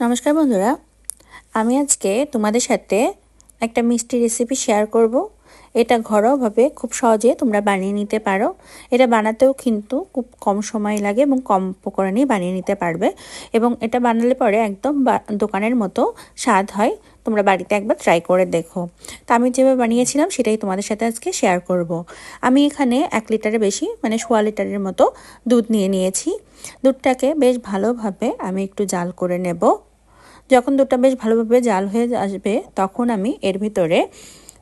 নমস্কার বন্ধুরা, আমি আজকে তোমাদের সাথে একটা মিষ্টি রেসিপি শেয়ার করব। এটা ঘরোয়াভাবে খুব সহজে তোমরা বানিয়ে নিতে পারো। এটা বানাতেও কিন্তু খুব কম সময় লাগে এবং কম উপকরণেই বানিয়ে নিতে পারবে। এবং এটা বানালে পরে একদম দোকানের মতো স্বাদ হয়। তোমরা বাড়িতে একবার ট্রাই করে দেখো। তা আমি যেভাবে বানিয়েছিলাম সেটাই তোমাদের সাথে আজকে শেয়ার করব। আমি এখানে এক লিটারের বেশি মানে সোয়া লিটারের মতো দুধ নিয়ে নিয়েছি। দুধটাকে বেশ ভালোভাবে আমি একটু জাল করে নেব। যখন দুধটা বেশ ভালোভাবে জাল হয়ে আসবে, তখন আমি এর ভিতরে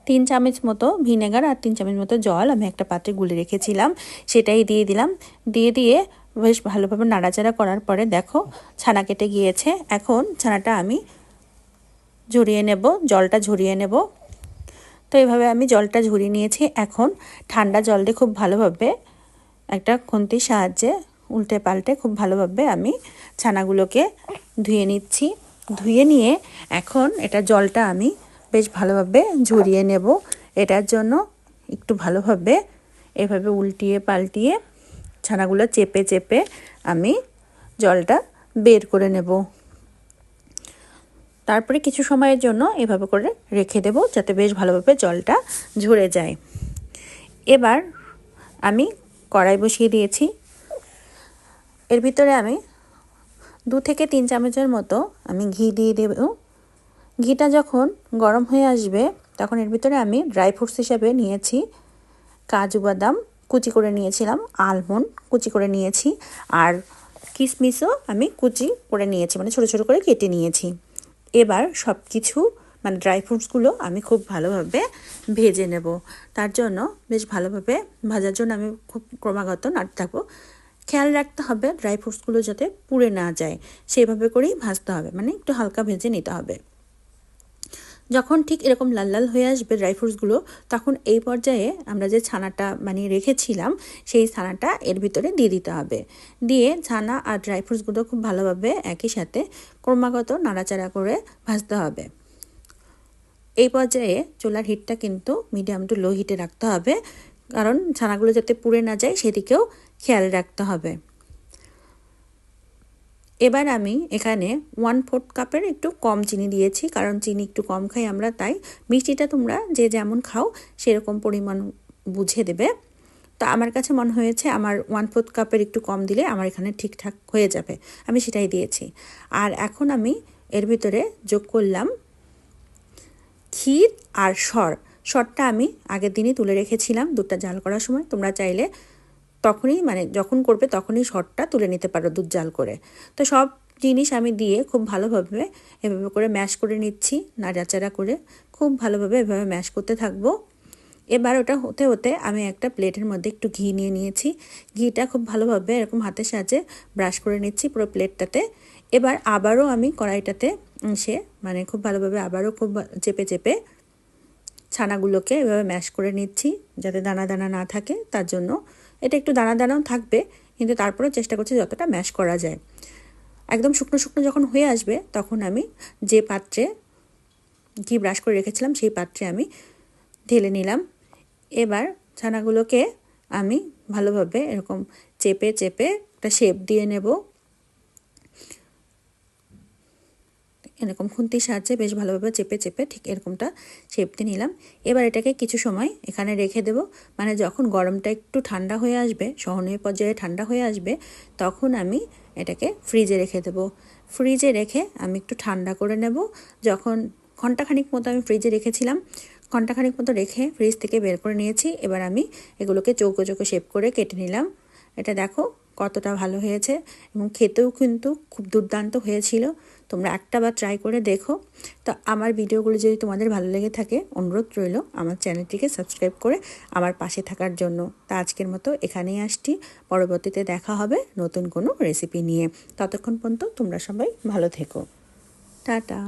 তিন চামচ মতো ভিনেগার আর তিন চামচ মতো জল আমি একটা পাত্রে গুলে রেখেছিলাম। সেটাই দিয়ে দিলাম। দিয়ে দিয়ে বেশ ভালোভাবে নাড়াচাড়া করার পরে দেখো ছানা কেটে গিয়েছে। এখন ছানাটা আমি ঝরিয়ে নেব, জলটা ঝরিয়ে নেব। তো এইভাবে আমি জলটা ঝরিয়ে নিয়েছি। এখন ঠান্ডা জল দিয়ে খুব ভালোভাবে একটা খুন্তির সাহায্যে উল্টে পাল্টে খুব ভালোভাবে আমি ছানাগুলোকে ধুয়ে নিচ্ছি। ধুয়ে নিয়ে এখন এটা জলটা আমি বেশ ভালোভাবে ঝরিয়ে নেব। এটার জন্য একটু ভালোভাবে এভাবে উল্টিয়ে পাল্টিয়ে ছানাগুলো চেপে চেপে আমি জলটা বের করে নেব। তারপরে কিছু সময়ের জন্য এভাবে করে রেখে দেব যাতে বেশ ভালোভাবে জলটা ঝরে যায়। এবার আমি কড়াই বসিয়ে দিয়েছি। এর ভিতরে আমি দু থেকে তিন চামচের মতো আমি ঘি দিয়ে দেব। ঘিটা যখন গরম হয়ে আসবে, তখন এর ভিতরে আমি ড্রাই ফ্রুটস হিসাবে নিয়েছি। কাজু বাদাম কুচি করে নিয়েছিলাম, আলমন্ড কুচি করে নিয়েছি, আর কিশমিশও আমি কুচি করে নিয়েছি মানে ছোটো ছোটো করে কেটে নিয়েছি। এবার সব কিছু মানে ড্রাই ফ্রুটসগুলো আমি খুব ভালোভাবে ভেজে নেব। তার জন্য বেশ ভালোভাবে ভাজার জন্য আমি খুব ক্রমাগত নাড়তে থাকব। খেয়াল রাখতে হবে ড্রাই ফ্রুটসগুলো যাতে পুড়ে না যায়। সেইভাবে করেই ভাজতে হবে মানে একটু হালকা ভেজে নিতে হবে। যখন ঠিক এরকম লাল লাল হয়ে আসবে ড্রাই ফ্রুটসগুলো তখন এই পর্যায়ে আমরা যে ছানাটা বানিয়ে রেখেছিলাম, সেই ছানাটা এর ভিতরে দিয়ে দিতে হবে। দিয়ে ছানা আর ড্রাই ফ্রুটসগুলো খুব ভালোভাবে একই সাথে ক্রমাগত নাড়াচাড়া করে ভাজতে হবে। এই পর্যায়ে চুলার হিটটা কিন্তু মিডিয়াম টু লো হিটে রাখতে হবে। কারণ ছানাগুলো যাতে পুড়ে না যায় সেদিকেও খেয়াল রাখতে হবে। এবার আমি এখানে ওয়ান ফোর্থ কাপের একটু কম চিনি দিয়েছি, কারণ চিনি একটু কম খাই আমরা, তাই মিষ্টিটা তোমরা যে যেমন খাও সেরকম পরিমাণ বুঝে দেবে। তো আমার কাছে মনে হয়েছে আমার ওয়ান ফোর্থ কাপের একটু কম দিলে আমার এখানে ঠিকঠাক হয়ে যাবে, আমি সেটাই দিয়েছি। আর এখন আমি এর ভিতরে যোগ করলাম ক্ষীর আর সর। সরটা আমি আগের দিনই তুলে রেখেছিলাম দুধটা জাল করার সময়। তোমরা চাইলে তখনই মানে যখন করবে তখনই শটটা তুলে নিতে পারো দুধ জাল করে। তো সব জিনিস আমি দিয়ে খুব ভালোভাবে এভাবে করে ম্যাশ করে নিচ্ছি, নাড়াচাড়া করে খুব ভালোভাবে এভাবে ম্যাশ করতে থাকব। এবার ওটা হতে হতে আমি একটা প্লেটের মধ্যে একটু ঘি নিয়ে নিয়েছি। ঘিটা খুব ভালোভাবে এরকম হাতের সাহায্যে ব্রাশ করে নিচ্ছি পুরো প্লেটটাতে। এবার আবারও আমি কড়াইটাতে সে মানে খুব ভালোভাবে আবারও খুব চেপে চেপে ছানাগুলোকে এভাবে ম্যাশ করে নিচ্ছি যাতে দানা দানা না থাকে, তার জন্য। এটা একটু দানা দানাও থাকবে, কিন্তু তারপরেও চেষ্টা করছি যতটা ম্যাশ করা যায়। একদম শুকনো শুকনো যখন হয়ে আসবে, তখন আমি যে পাত্রে ঘি ব্রাশ করে রেখেছিলাম, সেই পাত্রে আমি ঢেলে নিলাম। এবার ছানাগুলোকে আমি ভালোভাবে এরকম চেপে চেপে একটা শেপ দিয়ে নেব। এরকম খুন্তির সাহায্যে বেশ ভালোভাবে চেপে চেপে ঠিক এরকমটা শেপতে নিলাম। এবার এটাকে কিছু সময় এখানে রেখে দেব। মানে যখন গরমটা একটু ঠান্ডা হয়ে আসবে, সহনীয় পর্যায়ে ঠান্ডা হয়ে আসবে, তখন আমি এটাকে ফ্রিজে রেখে দেব। ফ্রিজে রেখে আমি একটু ঠান্ডা করে নেব। যখন ঘন্টাখানিক মতো আমি ফ্রিজে রেখেছিলাম, ঘন্টাখানিক মতো রেখে ফ্রিজ থেকে বের করে নিয়েছি। এবার আমি এগুলোকে চৌকো চৌকো শেপ করে কেটে নিলাম। এটা দেখো কতটা ভালো হয়েছে এবং খেতেও কিন্তু খুব দুর্দান্ত হয়েছিল। তোমরা একটা বার ট্রাই করে দেখো। তো আমার ভিডিওগুলো যদি তোমাদের ভালো লেগে থাকে, অনুরোধ রইল আমার চ্যানেলটিকে সাবস্ক্রাইব করে আমার পাশে থাকার জন্য। তা আজকের মতো এখানেই আসছি। পরবর্তীতে দেখা হবে নতুন কোনো রেসিপি নিয়ে। ততক্ষণ পর্যন্ত তোমরা সবাই ভালো থেকো। টাটা।